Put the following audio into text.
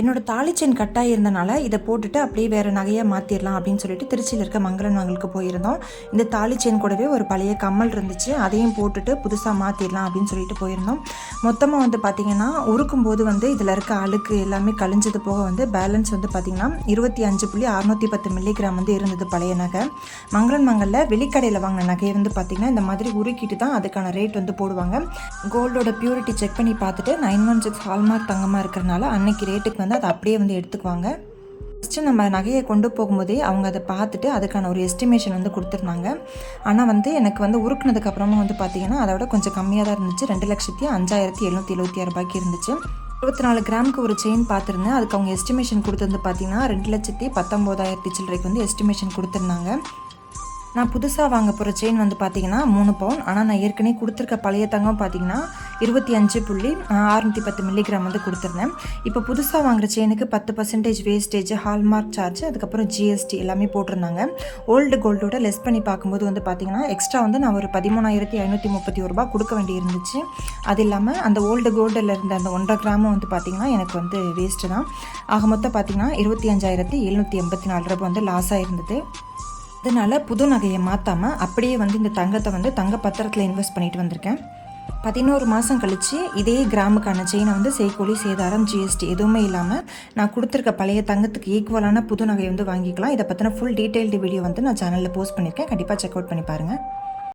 என்னோட தாலி கட்டாக இருந்தனால இதை போட்டுட்டு அப்படியே வேறு நகையாக மாற்றிடலாம் அப்படின்னு சொல்லிட்டு திருச்சியில் இருக்க மங்களன் மங்களுக்கு போயிருந்தோம். இந்த தாலி கூடவே ஒரு பழைய கம்மல் இருந்துச்சு. அதையும் போட்டுட்டு புதுசாக மாற்றிடலாம் அப்படின்னு சொல்லிட்டு போயிருந்தோம். மொத்தமாக வந்து பார்த்திங்கன்னா உருக்கும் போது வந்து இதில் இருக்க அழுக்கு எல்லாமே கழிஞ்சது போக வந்து பேலன்ஸ் வந்து பார்த்திங்கன்னா இருபத்தி அஞ்சு புள்ளி அறுநூற்றி பத்து மில்லிகிராம் வந்து இருந்தது பழைய நகை. மங்களன் மங்களில் வெளிக்கடையில் வாங்கின நகையை வந்து பார்த்திங்கன்னா இந்த மாதிரி உருக்கிட்டு தான் அதுக்கான ரேட் வந்து போடுவாங்க. கோல்டோட பியூரிட்டி செக் பண்ணி பார்த்துட்டு நைன் ஒன் சிக்ஸ் ஹால்மார்க் தங்கமாக இருக்கிறனால அன்னைக்கு ரேட்டுக்கு வந்து அதை அப்படியே வந்து எடுத்துக்குவாங்க. ஃபஸ்ட்டு நம்ம நகையை கொண்டு போகும்போதே அவங்க அதை பார்த்துட்டு அதுக்கான ஒரு எஸ்டிமேஷன் வந்து கொடுத்துருந்தாங்க. ஆனால் வந்து எனக்கு வந்து உருக்குனதுக்கு அப்புறமா வந்து பார்த்தீங்கன்னா அதை விட கொஞ்சம் கம்மியாக தான் இருந்துச்சு. ரெண்டு லட்சத்தி அஞ்சாயிரத்தி எழுநூற்றி எழுபத்தி ஆறு ரூபாய்க்கு இருந்துச்சு. இருபத்தி நாலு கிராமுக்கு ஒரு செயின் பார்த்துருந்தேன். அதுக்கு அவங்க எஸ்டிமேஷன் கொடுத்தது பார்த்தீங்கன்னா ரெண்டு லட்சத்தி பத்தொம்போதாயிரத்தி சில்லறைக்கு வந்து எஸ்டிமேஷன் கொடுத்துருந்தாங்க. நான் புதுசாக வாங்க போகிற செயின் வந்து பார்த்தீங்கன்னா மூணு பவுன் ஆனால் நான் ஏற்கனவே கொடுத்துருக்க பழைய தங்கம் பார்த்தீங்கன்னா இருபத்தி அஞ்சு புள்ளி அறுநூற்றி பத்து மில்லிகிராம் வந்து கொடுத்துருந்தேன். இப்போ புதுசாக வாங்குற செயினுக்கு பத்து பர்சன்டேஜ் வேஸ்டேஜ் ஹால்மார்க் சார்ஜ் அதுக்கப்புறம் ஜிஎஸ்டி எல்லாமே போட்டிருந்தாங்க. ஓல்டு கோல்டோட லெஸ் பண்ணி பார்க்கும்போது வந்து பார்த்தீங்கன்னா எக்ஸ்ட்ரா வந்து நான் ஒரு பதிமூணாயிரத்தி ஐநூற்றி முப்பத்தி ஒரு ரூபா கொடுக்க வேண்டி இருந்துச்சு அது இல்லாமல் அந்த ஓல்டு கோல்டில் இருந்த அந்த ஒன்றரை கிராமும் வந்து பார்த்தீங்கன்னா எனக்கு வந்து வேஸ்ட்டு தான். ஆக மொத்தம் பார்த்தீங்கன்னா இருபத்தி அஞ்சாயிரத்தி எழுநூற்றி எண்பத்தி நாலு ரூபா வந்து லாஸாக இருந்தது அதனால் புது நகையை மாற்றாமல் அப்படியே வந்து இந்த தங்கத்தை வந்து தங்க பத்திரத்தில் இன்வெஸ்ட் பண்ணிட்டு வந்திருக்கேன். பதினோரு மாதம் கழித்து இதே கிராமுக்கான செயினை வந்து செய்கூலி சேதாரம் ஜிஎஸ்டி எதுவுமே இல்லாமல் நான் கொடுத்துருக்க பழைய தங்கத்துக்கு ஈக்குவலான புது நகையை வந்து வாங்கிக்கலாம். இதை பற்றின ஃபுல் டீட்டெயில்டு வீடியோ வந்து நான் சேனலில் போஸ்ட் பண்ணியிருக்கேன். கண்டிப்பாக செக் அவுட் பண்ணி பாருங்கள்